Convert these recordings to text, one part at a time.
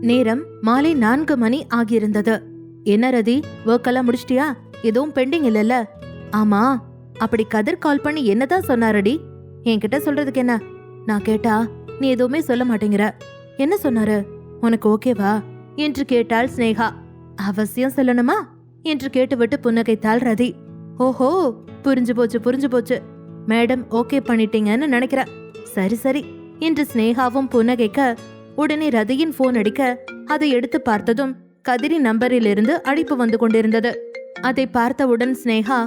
நேரம் மாலை நான்கு மணி ஆகியிருந்தது. என்ன ரதி ஒர்க் எல்லாம் முடிச்சிட்டியா? எதுவும் பெண்டிங் இல்லல்ல? ஆமா. அப்படி கதிர் கால் பண்ணி என்னதான் சொன்னாரடி என்கிட்ட சொல்றதுக்கு என்ன? நான் கேட்டா நீ எதுவுமே சொல்ல மாட்டேங்கிற. என்ன சொன்னாரு? உனக்கு ஓகேவா என்று கேட்டாள் ஸ்னேகா அவசியம் சொல்லணுமா? என்று கேட்டுவிட்டு புன்னகைத்தாள் ரதி. ஓஹோ புரிஞ்சு போச்சு புரிஞ்சு போச்சு. மேடம் ஓகே பண்ணிட்டீங்கன்னு நினைக்கிறேன். சரி சரி என்று ஸ்னேகாவும் புன்னகைக்க உடனே ரதியின் போன் அடிக்க அதை எடுத்து பார்த்ததும் கதிரி நம்பரிலிருந்து அழைப்பு வந்து கொண்டிருந்தது. அதை பார்த்தவுடன் ஸ்னேகா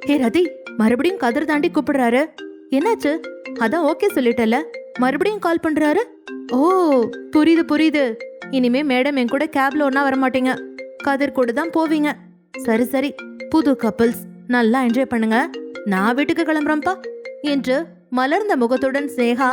ஹே ரதி மறுபடியும் கதிர் தாண்டி கூப்பிடுறாரு. என்னாச்சு? அதான் ஓகே சொல்லிட்டல மறுபடியும் கால் பண்றாரு? ஓ புரியுது புரியுது. இனிமே மேடம் என் கூட கேப்ல ஒன்னா வரமாட்டீங்க. கதிர் கூட தான் போவீங்க. சரி சரி. புது கப்பல்ஸ் நல்லா என்ஜாய் பண்ணுங்க. நான் வீட்டுக்கு கிளம்புறேன்ப்பா. என்று மலர்ந்த முகத்துடன் ஸ்னேகா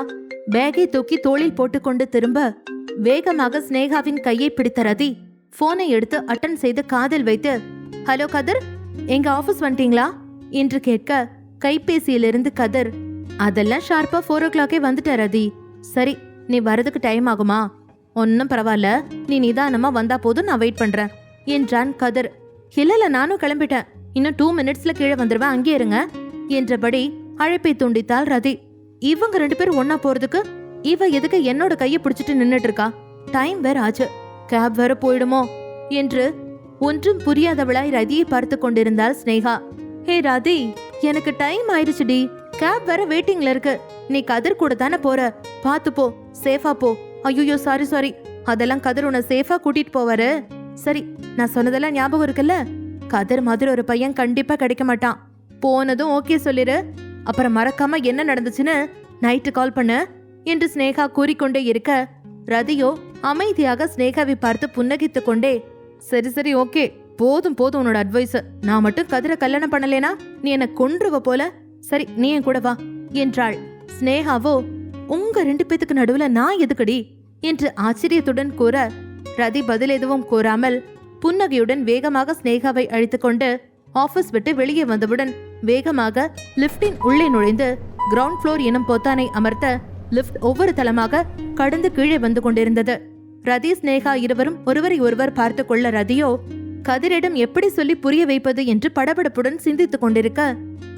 பேகை தூக்கி தோளில் போட்டுக்கொண்டு திரும்ப வேகமாக ஸ்னேகாவின் கையை பிடித்த ரதி போனை எடுத்து அட்டன் செய்து காதில் வைத்து ஹலோ கதிர்? எங்க ஆபீஸ் வந்துட்டீங்களா? என்று கேட்க கைபேசியிலிருந்து கதிர் அதெல்லாம் ஷார்ப்பா ஃபோர் ஓ கிளாக்கே வந்துட்ட ரதி. சரி நீ வரதுக்கு டைம் ஆகுமா? ஒன்னும் பரவாயில்ல. நீ நிதானமா வந்தா போதும் நான் வெயிட் பண்றேன் என்றான் கதிர். இல்லல நானும் கிளம்பிட்டேன். இன்னும் டூ மினிட்ஸ்ல கீழே வந்துருவேன். அங்கே இருங்க என்றபடி அழைப்பை துண்டித்தாள் ரதி. இவங்க ரெண்டு பேரும் ஒன்னா போறதுக்கு இவ எதுக்கு என்னோட கையை பிடிச்சிட்டு நின்னுட்டு இருக்கா டைம் வேற ஆச்சு. கேப் வேற போயிடுமோ? என்று ஒன்றும் புரியாதவளாய் ரதியை பார்த்து கொண்டிருந்தாள் ஸ்னேகா ஹே ரதி எனக்கு டைம் ஆயிடுச்சுடி கேப் வேற வெயிட்டிங்ல இருக்கு. நீ கதிர் கூட தானே போற? பாத்து போ. சேஃபா போ. ஐயோ சாரி சாரி அதெல்லாம் கதிர் உன்னை சேஃபா கூட்டிட்டு போவாரு. சரி நான் சொன்னதெல்லாம் ஞாபகம் இருக்குல்ல? கதிர் மாதிரி ஒரு பையன் கண்டிப்பா கிடைக்க மாட்டான். போனதும் ஓகே சொல்லிரு. அப்புறம் மறக்காம என்ன நடந்துச்சுன்னு நைட்டு கால் பண்ணு என்று ஸ்னேகா கூறிக்கொண்டே இருக்க ரதியோ அமைதியாக ஸ்னேகாவை பார்த்து புன்னகித்துக் கொண்டே சரி சரி ஓகே போதும் போதும் உன்னோட அட்வைஸ் நான் மட்டும் கதிரை கல்யாணம் பண்ணலேனா நீ என்ன கொன்றுவ போல. சரி நீ என் கூட வா என்றாள். ஸ்னேகாவோ உங்க ரெண்டு பேத்துக்கு நடுவுல நான் எதுக்கடி? என்று ஆச்சரியத்துடன் கூற ரதி பதில் எதுவும் கூறாமல் புன்னகையுடன் வேகமாக ஸ்னேகாவை அழைத்துக்கொண்டு ஆபீஸ் விட்டு வெளியே வந்தவுடன் வேகமாக லிஃப்டின் உள்ளே நுழைந்து கிரவுண்ட் ஃப்ளோர் எனும் பொத்தானை அமர்த்த லிஃப்ட் ஒவ்வொரு தளமாக கடந்து கீழே வந்து கொண்டிருந்தது. ரதி ஸ்னேகா இருவரும் ஒருவரை ஒருவர் பார்த்து கொள்ள ரதியோ கதிரிடம் எப்படி சொல்லி புரிய வைப்பது என்று படபடப்புடன் சிந்தித்துக் கொண்டிருக்க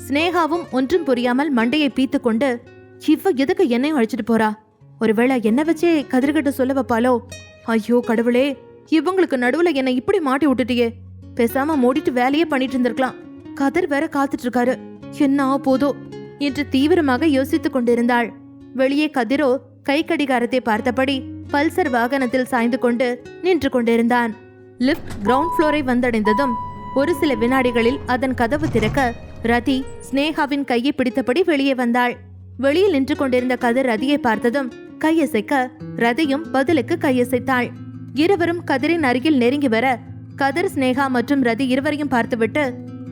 ஸ்னேகாவும் ஒன்றும் புரியாமல் மண்டையை பீத்து கொண்டு இவ எதுக்கு என்னையும் அழைச்சிட்டு போறா? ஒருவேளை என்ன வச்சே கதிர்கிட்ட சொல்ல வைப்பாளோ? ஐயோ கடவுளே இவங்களுக்கு நடுவுல என்னை இப்படி மாட்டி விட்டுட்டியே. பேசாம மூடிட்டு வேலையே பண்ணிட்டு இருந்திருக்கலாம். கதிர் வேற காத்துட்டு இருக்காரு என்ன போதோ என்று தீவிரமாக யோசித்துக் கொண்டிருந்தாள். வெளியே கதிரோ கை கடிகாரத்தை பார்த்தபடி பல்சர் வாகனத்தில் சாய்ந்து கொண்டு நின்று கொண்டிருந்தான். லிஃப்ட் கிரவுண்ட் ஃப்ளோரை வந்தடைந்ததும் ஒரு சில வினாடிகளில் அதன் கதவு திறக்க ரதி ஸ்னேகாவின் கையை பிடித்தபடி வெளியே வந்தாள். வெளியில் நின்று கொண்டிருந்த கதிர் ரதியை பார்த்ததும் கையசைக்க ரதியும் பதிலுக்கு கையசைத்தாள். இருவரும் கதிரின் அருகில் நெருங்கி வர கதிர் ஸ்னேகா மற்றும் ரதி இருவரையும் பார்த்துவிட்டு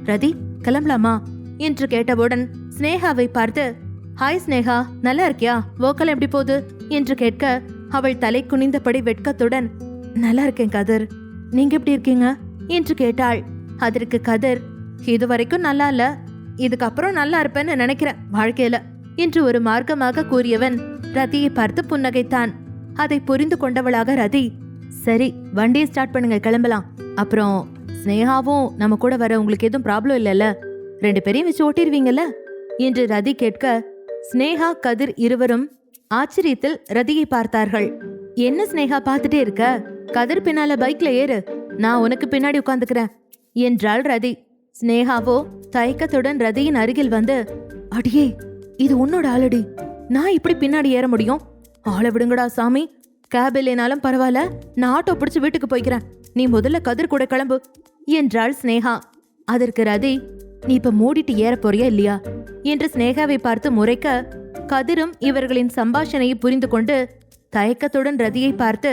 ரதி கிளம்பலாமா? என்று கேட்டவுடன் ஸ்னேகாவை பார்த்து ஹாய் ஸ்னேகா நல்லா இருக்கியா? வோக்கல் எப்படி போகுது? என்று கேட்க அவள் தலை குனிந்தபடி வெட்கத்துடன் நல்லா இருக்கேன் கதிர். நீங்க எப்படி இருக்கீங்க? என்று கேட்டாள். அதற்கு கதிர் இதுவரைக்கும் நல்லா இல்ல. இதுக்கப்புறம் நல்லா இருப்பேன்னு நினைக்கிறேன் வாழ்க்கையில என்று ஒரு மார்க்கமாக கூறியவன் ரதியை பார்த்து புன்னகைத்தான். அதை புரிந்து கொண்டவளாக ரதி சரி வண்டியை ஸ்டார்ட் பண்ணுங்க கிளம்பலாம். அப்புறம் ஸ்னேகாவும் நம்ம கூட வர உங்களுக்கு எதுவும் ப்ராப்ளம் இல்லைல்ல? ரெண்டு பேரையும் வச்சு ஓட்டிடுவீங்கல்ல என்று ரதி கேட்க ஸ்னேகா கதிர் இருவரும் ஆச்சரியத்தில் ரதியை பார்த்தார்கள். என்ன ஸ்னேகா பார்த்துட்டே இருக்க? கதிர் பின்னால பைக்ல ஏறு. நான் உனக்கு பின்னாடி உட்காந்துக்கிறேன் என்றாள் ரதி. ஸ்னேகாவோ தயக்கத்துடன் ரதியின் அருகில் வந்து அடியே இது உன்னோட ஆளடி. நான் இப்படி பின்னாடி ஏற முடியும்? ஆளை விடுங்கடா சாமி. கேப் இல்லைனாலும் பரவாயில்ல. நான் ஆட்டோ பிடிச்சு வீட்டுக்கு போய்க்கிறேன். நீ முதல்ல கதிர் கூட கிளம்பு. என்றாள் ஸ்னேகா அதற்கு ரதி நீ இப்ப மூடிட்டு ஏற போறியா இல்லையா? என்று ஸ்னேகாவை பார்த்து முறைக்க கதிரும் இவர்களின் சம்பாஷணையை புரிந்து கொண்டு தயக்கத்துடன் ரதியை பார்த்து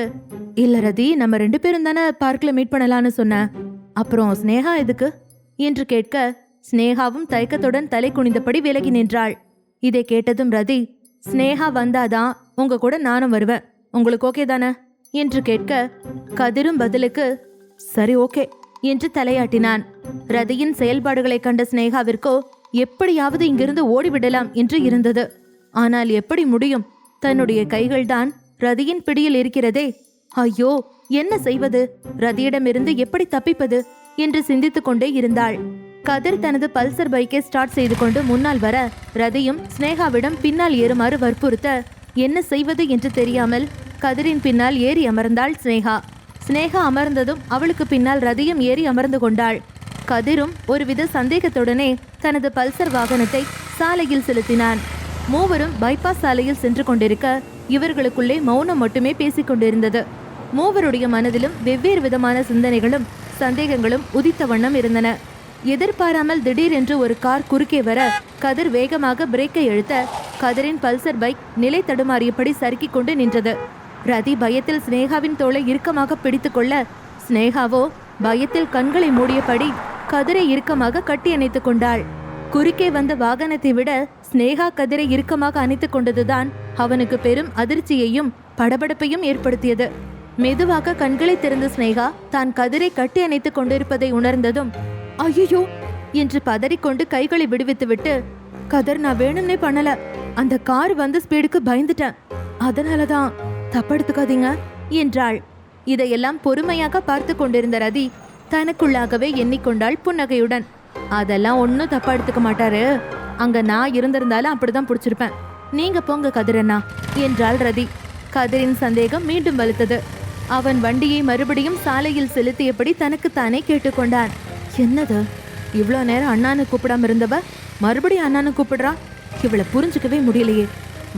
இல்ல ரதி நம்ம ரெண்டு பேரும் தானே பார்க்கில் மீட் பண்ணலான்னு சொன்ன. அப்புறம் ஸ்னேகா எதுக்கு? என்று கேட்க ஸ்னேகாவும் தயக்கத்துடன் தலை குனிந்தபடி விலகி நின்றாள். இதை கேட்டதும் ரதி ஸ்னேகா வந்தாதான் உங்க கூட நானும் வருவேன். உங்களுக்கு ஓகே தானே? என்று கேட்க கதிரும் பதிலுக்கு சரி ஓகே. என்று தலையாட்டினான். ரதியின் செயல்பாடுகளை கண்ட சினேகாவிற்கோ எப்படியாவது இங்கிருந்து ஓடிவிடலாம் என்று இருந்தது. ஆனால் எப்படி முடியும்? தன்னுடைய கைகள்தான் ரதியின் பிடியில் இருக்கிறதே. ஐயோ என்ன செய்வது? ரதியிடமிருந்து எப்படி தப்பிப்பது? என்று சிந்தித்துக் கொண்டே இருந்தாள். கதிர் தனது பல்சர் பைக்கை ஸ்டார்ட் செய்து கொண்டு முன்னால் வர ரதியும் ஸ்னேகாவிடம் பின்னால் ஏறுமாறு வற்புறுத்த என்ன செய்வது என்று தெரியாமல் கதிரின் பின்னால் ஏறி அமர்ந்தாள் ஸ்னேகா சினேகா அமர்ந்ததும் அவளுக்கு பின்னால் ரதியும் ஏறி அமர்ந்து கொண்டாள். கதிரும் ஒருவித சந்தேகத்துடனே தனது பல்சர் வாகனத்தை சாலையில் செலுத்தினான். மூவரும் பைபாஸ் சாலையில் சென்று கொண்டிருக்க இவர்களுக்குள்ளே மௌனம் மட்டுமே பேசிக் கொண்டிருந்தது. மூவருடைய மனதிலும் வெவ்வேறு விதமான சிந்தனைகளும் சந்தேகங்களும் உதித்த வண்ணம் இருந்தன. எதிர்பாராமல் திடீரென்று ஒரு கார் குறுக்கே வர கதிர் வேகமாக பிரேக்கை இழுத்த கதிரின் பல்சர் பைக் நிலை தடுமாறியபடி சறுக்கிக் கொண்டு நின்றது. ரதி பயத்தில் சினேகாவின் தோளை இறுக்கமாக பிடித்துக்கொள்ள சினேகாவோ பயத்தில் கண்களை மூடியபடி கதிரை இறுக்கமாக கட்டி அணைத்துக் கொண்டாள். குறுக்கே வந்த வாகனத்தை விட சினேகா கதிரை இறுக்கமாக அணைத்துக் கொண்டதுதான் அவனுக்கு பெரும் அதிர்ச்சியையும் படபடப்பையும் ஏற்படுத்தியது. மெதுவாக கண்களை திறந்த சினேகா தான் கதிரை கட்டி அணைத்துக் கொண்டிருப்பதை உணர்ந்ததும் ஐயோ என்று பதறிக்கொண்டு கைகளை விடுவித்துவிட்டு கதர் நான் வேணும்னே பண்ணல. அந்த கார் வந்த ஸ்பீடுக்கு பயந்துட்டேன். அதனாலதான் தப்படுத்துக்காதீங்க என்றாள். இதையெல்லாம் பொறுமையாக பார்த்து கொண்டிருந்த ரதி தனக்குள்ளாகவே எண்ணிக்கொண்டாள் புன்னகையுடன். அதெல்லாம் ஒன்றும் தப்பா எடுத்துக்க மாட்டாரு. அங்க நான் இருந்திருந்தாலும் அப்படிதான் பிடிச்சிருப்பேன். நீங்க போங்க கதிரண்ணா என்றாள் ரதி. கதிரின் சந்தேகம் மீண்டும் வலுத்தது. அவன் வண்டியை மறுபடியும் சாலையில் செலுத்தியபடி தனக்குத்தானே கேட்டுக்கொண்டான். என்னது? இவ்வளோ நேரம் அண்ணான்னு கூப்பிடாம இருந்தவ? மறுபடியும் அண்ணான்னு கூப்பிடுறா? இவளை புரிஞ்சுக்கவே முடியலையே.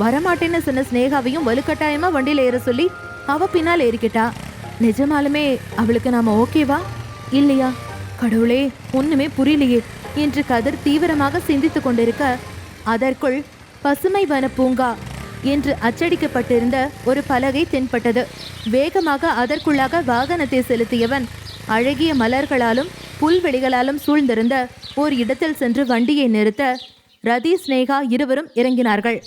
வரமாட்டேன்னு சொன்ன ஸ்னேகாவையும் வலுக்கட்டாயமா வண்டியில ஏற சொல்லி அவ பின்னால் ஏறிக்கிட்டா. நிஜமாலுமே அவளுக்கு நாம ஓகேவா? இல்லையா? கடவுளே ஒண்ணுமே புரியலையே என்று கதிர் தீவிரமாக சிந்தித்து கொண்டிருக்க அதற்குள் பசுமை வன பூங்கா என்று அச்சடிக்கப்பட்டிருந்த ஒரு பலகை தென்பட்டது. வேகமாக அதற்குள்ளாக வாகனத்தை செலுத்தியவன் அழகிய மலர்களாலும் புல்வெளிகளாலும் சூழ்ந்திருந்த ஓர் இடத்தில் சென்று வண்டியை நிறுத்த ரதி ஸ்னேகா இருவரும் இறங்கினார்கள்.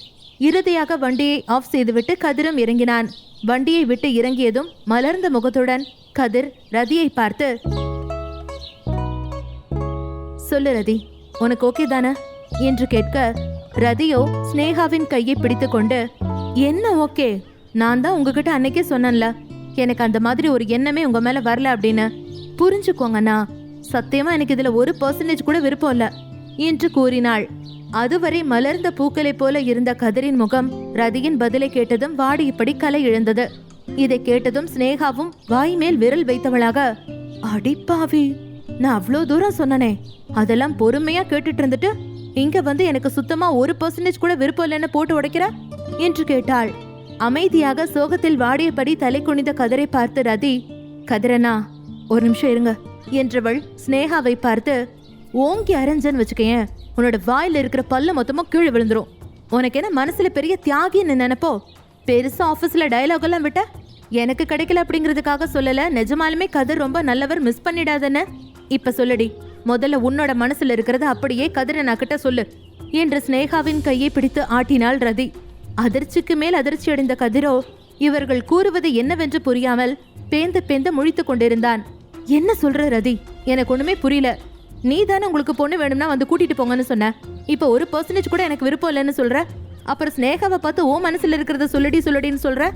இறுதியாக வண்டியை ஆஃப் செய்துவிட்டு கதிரும் இறங்கினான். வண்டியை விட்டு இறங்கியதும் மலர்ந்த முகத்துடன் கதிர் ரதியை பார்த்து சொல்லு ரதி உனக்கு ஓகே தானே? என்று கேட்க ரதியோ ஸ்னேகாவின் கையை பிடித்துக்கொண்டு என்ன ஓகே நான் தான் உங்ககிட்ட அன்னைக்கே சொன்னேன்ல. எனக்கு அந்த மாதிரி ஒரு எண்ணமே உங்க மேல வரல அப்படின்னு. புரிஞ்சுக்கோங்கண்ணா சத்தியமா எனக்கு இதுல ஒரு பர்சன்டேஜ் கூட விருப்பம் இல்லை. என்று கூறினாள். அதுவரை மலர்ந்த பூக்களைப் போல இருந்த கதிரின் முகம் ரதியின் பதிலை கேட்டதும் வாடியபடி கலை இழந்தது இதை கேட்டதும் சினேகாவும் வாய் மேல் விரல் வைத்தவளாக அடிப்பாவி நான் அவ்வளோ தூரம் சொன்னனே. அதெல்லாம் பொறுமையா கேட்டுட்டு இருந்துட்டு இங்க வந்து எனக்கு சுத்தமா ஒரு பர்சன்டேஜ் கூட விருப்பம் இல்லைன்னு போட்டு உடைக்கிற? என்று கேட்டாள். அமைதியாக சோகத்தில் வாடியபடி தலை குனிந்த கதிரை பார்த்து ரதி கதிரனா ஒரு நிமிஷம் இருங்க என்றவள் ஸ்னேகாவை பார்த்து ஓங்கி அரைஞ்சன்னு வச்சுக்கேன் உன்னோட வாயில இருக்கிற பல்லு மொத்தமா கீழே விழுந்துரும். உனக்கு என்ன மனசுல பெரிய தியாகின்னு நினைப்போ? பெருசா ஆஃபீஸில் டைலாக் எல்லாம் விட்ட? எனக்கு கிடைக்கல அப்படிங்கிறதுக்காக சொல்லல. நிஜமாலுமே கதிர் ரொம்ப நல்லவர் மிஸ் பண்ணிடாதன்னு. இப்ப சொல்லுடி முதல்ல உன்னோட மனசுல இருக்கிறத அப்படியே கதிரை கிட்ட சொல்லு. என்று ஸ்னேகாவின் கையை பிடித்து ஆட்டினாள் ரதி. அதிர்ச்சிக்கு மேல் அதிர்ச்சி அடைந்த கதிரோ இவர்கள் கூறுவது என்னவென்று புரியாமல் பேந்து பேந்து முழித்துக் கொண்டிருந்தான். என்ன சொல்ற ரதி? எனக்கு ஒண்ணுமே புரியல. நீ தானே உங்களுக்கு பொண்ணு வேணும்னா வந்து கூட்டிட்டு போங்கன்னு சொன்ன. இப்போ ஒரு பர்சன்டேஜ் கூட எனக்கு விருப்பம் இல்லைன்னு சொல்ற. அப்புறம் ஸ்னேகாவை பார்த்து ஓ மனசுல இருக்கிறத சொல்லடி சொல்லடின்னு சொல்ற.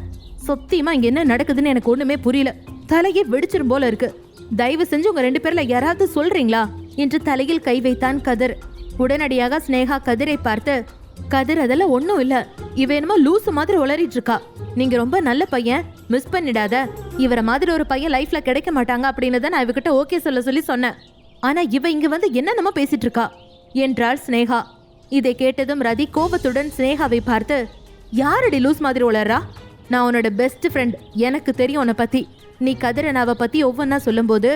சத்தியமா இங்க என்ன நடக்குதுன்னு எனக்கு ஒண்ணுமே புரியல. தலையே வெடிச்சிரும் போல இருக்கு. தயவு செஞ்சு உங்க ரெண்டு பேர்ல யாராவது சொல்றீங்களா? என்று தலையில் கை வைத்தான் கதிர். உடனடியாக ஸ்னேகா கதிரை பார்த்து கதிர் அதெல்லாம் ஒன்றும் இல்லை. இவ என்னமோ லூசு மாதிரி உளறிட்டு இருக்கா. நீங்க ரொம்ப நல்ல பையன். மிஸ் பண்ணிடாத. இவரை மாதிரி ஒரு பையன் லைஃப்ல கிடைக்க மாட்டாங்க அப்படின்னு தான் நான் இவகிட்ட ஓகே சொல்ல சொல்லி சொன்னேன். ஆனா இவ இங்க வந்து என்னென்னமோ பேசிட்டு இருக்கா? என்றாள் ஸ்னேகா இதை கேட்டதும் ரதி கோபத்துடன் ஸ்னேகாவை பார்த்து யாரடி லூஸ் மாதிரி உளறா? நான் உன்னோட பெஸ்ட் ஃப்ரெண்ட் எனக்கு தெரியும் உன்னை பத்தி. நீ கதிரனாவை பத்தி ஒவ்வொன்றா சொல்லும்போது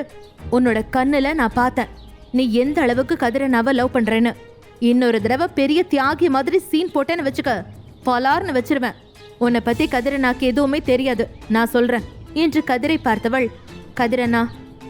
உன்னோட கண்ணுல நான் பார்த்தேன். நீ எந்த அளவுக்கு கதிரனாவை லவ் பண்றேன்னு. இன்னொரு தடவை பெரிய தியாகி மாதிரி சீன் போட்டேன்னு வச்சுக்க பலார்னு வச்சிருவேன். உன்னை பத்தி கதிரனாக்கு எதுவுமே தெரியாது. நான் சொல்றேன். என்று கதிரை பார்த்தவள் கதிரனா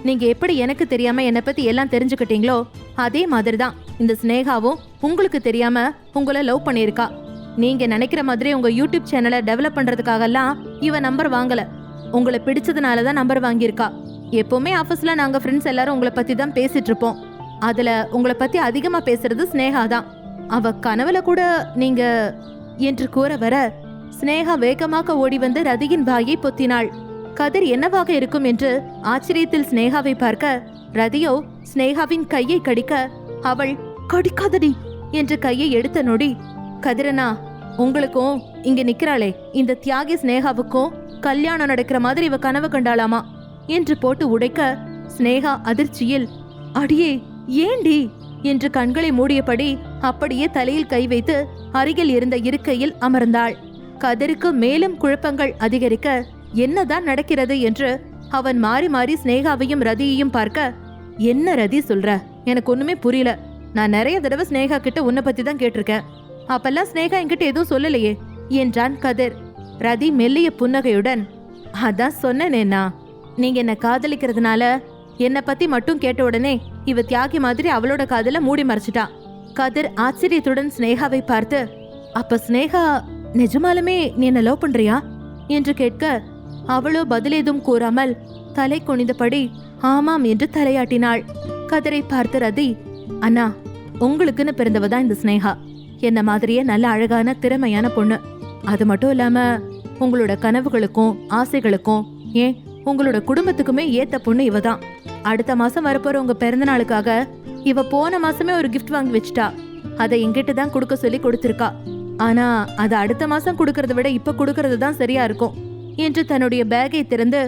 நீங்க எப்படி எனக்கு தெரியாம என்னை பத்தி எல்லாம் தெரிஞ்சுக்கிட்டீங்களோ அதே மாதிரி தான் இந்த ஸ்னேகாவும் உங்களுக்கு தெரியாம உங்களை லவ் பண்ணியிருக்கா. நீங்க நினைக்கிற மாதிரி உங்க யூடியூப் சேனலை டெவலப் பண்றதுக்காகலாம் இவ நம்பர் வாங்கல. உங்களை பிடிச்சதுனால தான் நம்பர் வாங்கியிருக்கா. எப்பவுமே ஆஃபீஸ்ல நாங்க ஃப்ரெண்ட்ஸ் எல்லாரும் உங்களை பத்தி தான் பேசிட்டு இருப்போம். அதுல உங்களை பத்தி அதிகமா பேசுறது ஸ்னேகா தான். அவ கனவுல கூட நீங்க என்று கூற வர ஸ்னேகா வேகமாக ஓடி வந்து ரதியின் வாயை பொத்தினாள். கதிர் என்னவாக இருக்கும் என்று ஆச்சரியத்தில் ஸ்னேகாவை பார்க்க ரதியோ ஸ்னேகாவின் கையை கடிக்க அவள் கடிக்காதடி என்று கையை எடுத்த நொடி கதிரனா உங்களுக்கும் இங்க நிக்கிறாளே இந்த தியாகி ஸ்னேகாவுக்கும் கல்யாணம் நடக்கிற மாதிரி இவ கனவு கண்டாளாமா? என்று போட்டு உடைக்க ஸ்னேகா அதிர்ச்சியில் அடியே ஏண்டி என்று கண்களை மூடியபடி அப்படியே தலையில் கை வைத்து அருகில் இருந்த இருக்கையில் அமர்ந்தாள். கதிருக்கு மேலும் குழப்பங்கள் அதிகரிக்க என்னதான் நடக்கிறது என்று அவன் மாறி மாறி ஸ்னேகாவையும் ரதியையும் பார்க்க என்ன ரதி சொல்ற? எனக்கு ஒண்ணுமே புரியல. நான் நிறைய தடவை ஸ்னேகா கிட்ட உன்னை பத்தி தான் கேட்டிருக்கேன். அப்பெல்லாம் ஸ்னேகா என்கிட்ட எதுவும் சொல்லலையே என்றான் கதிர். ரதி மெல்லிய புன்னகையுடன் அதான் சொன்னேனேண்ணா. நீங்க என்ன காதலிக்கிறதுனால என்னை பத்தி மட்டும் கேட்ட உடனே இவ தியாகி மாதிரி அவளோட காதல மூடி மறைச்சிட்டா. கதிர் ஆச்சரியத்துடன் ஸ்னேகாவை பார்த்து அப்ப ஸ்னேகா நிஜமாலுமே நீ என்ன லவ் பண்றியா? என்று கேட்க அவளோ பதிலேதும் கூறாமல் தலை குனிந்தபடி ஆமாம் என்று தலையாட்டினாள். கதிரை பார்த்து ரதி அண்ணா உங்களுக்குன்னு பிறந்தவ தான் இந்த ஸ்னேகா என்ன மாதிரியே நல்ல அழகான திறமையான பொண்ணு. அது மட்டும் இல்லாம உங்களோட கனவுகளுக்கும் ஆசைகளுக்கும் ஏன் உங்களோட குடும்பத்துக்குமே ஏத்த பொண்ணு இவ தான். அடுத்த மாசம் வரப்போற உங்க பிறந்த நாளுக்காக இவ போன மாசமே ஒரு கிஃப்ட் வாங்கி வச்சிட்டா. அதை என்கிட்ட தான் கொடுக்க சொல்லி கொடுத்துருக்கா. ஆனா அதை அடுத்த மாசம் கொடுக்கறத விட இப்ப கொடுக்கறது தான் சரியா இருக்கும். என்று தன்னுடைய பேக்கை திறந்து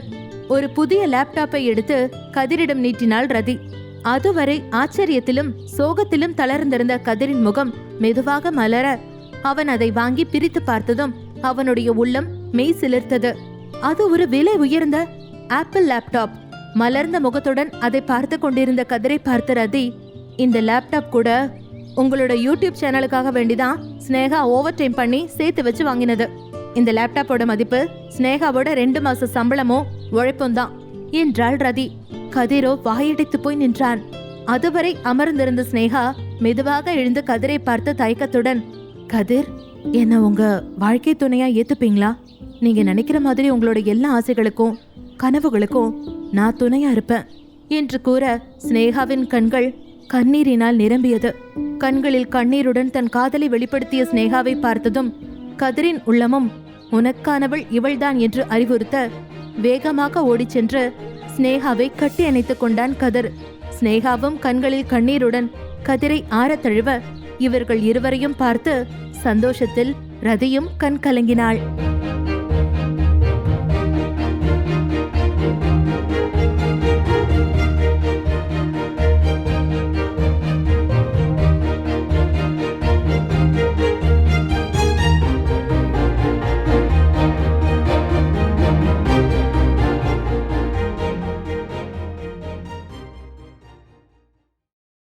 ஒரு புதிய லேப்டாப்பை எடுத்து கதிரிடம் நீட்டினாள் ரதி. அதுவரை ஆச்சரியத்திலும் சோகத்திலும் தளர்ந்திருந்த கதிரின் முகம் மெதுவாக மலர அவன் அதை வாங்கி பிரித்து பார்த்ததும் அவனுடைய உள்ளம் மெய் சிலிர்த்தது. அது ஒரு விலை உயர்ந்த ஆப்பிள் லேப்டாப். மலர்ந்த முகத்துடன் அதை பார்த்து கொண்டிருந்த கதிரை பார்த்த ரதி இந்த லேப்டாப் கூட உங்களோட யூடியூப் சேனலுக்காக வேண்டிதான் ஸ்னேகா ஓவர் டைம் பண்ணி சேர்த்து வச்சு வாங்கினது. இந்த லேப்டாப்போட மதிப்பு ஸ்னேகாவோட ரெண்டு மாச சம்பளமும் உழைப்பும் தான் என்றாள் ரதி. கதிரோ வாயடித்து போய் நின்றான். அதுவரை அமர்ந்திருந்த ஸ்னேகா மெதுவாக எழுந்து கதிரை பார்த்து தயக்கத்துடன் கதிர் என்ன உங்க வாழ்க்கை துணையா ஏத்துப்பீங்களா? நீங்க நினைக்கிற மாதிரி உங்களோட எல்லா ஆசைகளுக்கும் கனவுகளுக்கும் நான் துணையா இருப்பேன் என்று கூற ஸ்னேகாவின் கண்கள் கண்ணீரினால் நிரம்பியது. கண்களில் கண்ணீருடன் தன் காதலை வெளிப்படுத்திய ஸ்னேகாவை பார்த்ததும் கதிரின் உள்ளமும் உனக்கானவள் இவள்தான் என்று அறிவுறுத்த வேகமாக ஓடிச் சென்று ஸ்னேகாவை கட்டி அணைத்துக் கொண்டான் கதிர். ஸ்னேகாவும் கண்களில் கண்ணீருடன் கதிரை ஆறத் தழுவ இவர்கள் இருவரையும் பார்த்து சந்தோஷத்தில் ரதியும் கண் கலங்கினாள்.